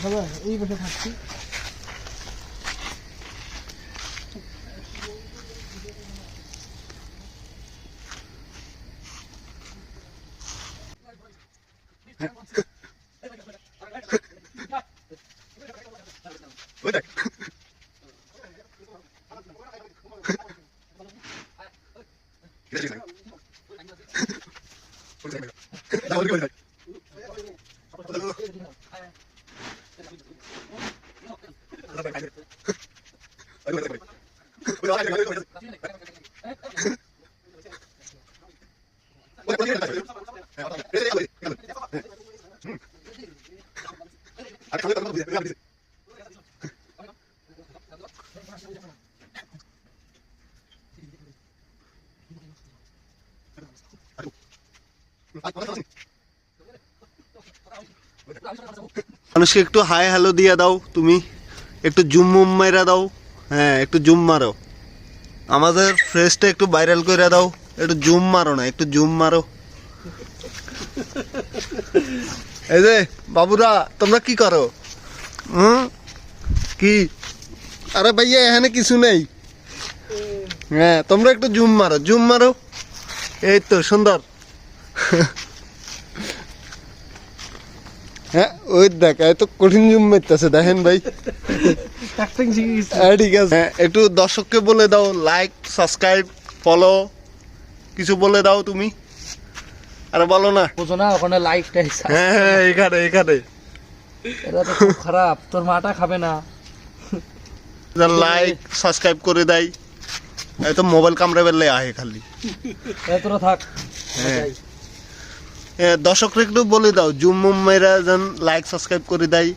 থাকা যায় এই বসে থাকছি ওই দেখ এটা ঠিক আছে ওই দেখ না ওই দেখ মানুষকে একটু হাই হ্যালো দিয়ে দাও তুমি। একটু জুম মুম মেরা দাও। হ্যাঁ একটু জুম মারো। আমাদের ফ্রেশটা একটু ভাইরাল করে দাও। একটু জুম মারো না, একটু জুম মারো। এই যে, বাবুরা, তোমরা কি করো? হুম? কি? আরে ভাইয়া, এখানে কিছু নেই। হ্যাঁ তোমরা একটু জুম মারো জুম মারো। এই তো, সুন্দর। হ্যাঁ ওই দেখ এত কঠিন জুম মারতেছে দেখেন ভাই। হ্যাঁ ঠিক আছে। হ্যাঁ, একটু দর্শককে বলে দাও লাইক সাবস্ক্রাইব ফলো কিছু বলে দাও তুমি। আরে বলো না। বোঝো না ওখানে লাইকটা হ্যাঁ হ্যাঁ এখানে এখানে এটা তো খুব খারাপ তোর মাটা খাবে না। লাইক সাবস্ক্রাইব করে দেয় এই তো মোবাইল কামড়ে বেললে আহে খালি। তোরা থাক। হ্যাঁ, দর্শকরা একটু বলে দাও জুম মুম মেয়েরা যেন লাইক সাবস্ক্রাইব করে দেয়।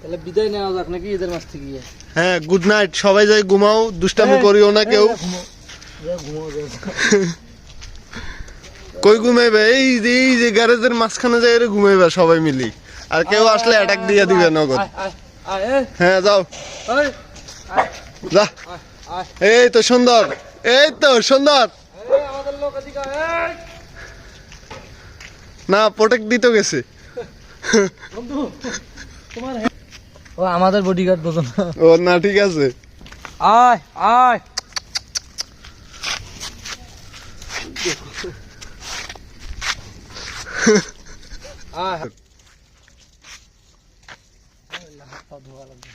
তাহলে বিদায় নেওয়া যাক নাকি এদের মাছ থেকে? হ্যাঁ গুড নাইট সবাই যাই ঘুমাও দুষ্টামি করিও না কেউ। ঘুমো কই ঘুমাইবে? এই যে এই যে গ্যারেজের মাঝখানে যাই রে ঘুমাইবে সবাই মিলি। আর কেউ আসলে অ্যাটাক দিয়ে দিবে নগদ হ্যাঁ যাও। আয় যা। এই তো সুন্দর এই তো সুন্দর এ, আমাদের লোক এদিকে আয়, এই। না প্রোটেক্ট দিতে গেছে। ও আমাদের বডিগার্ড বোঝো না। ও না ঠিক আছে। আয় আয়। আয়।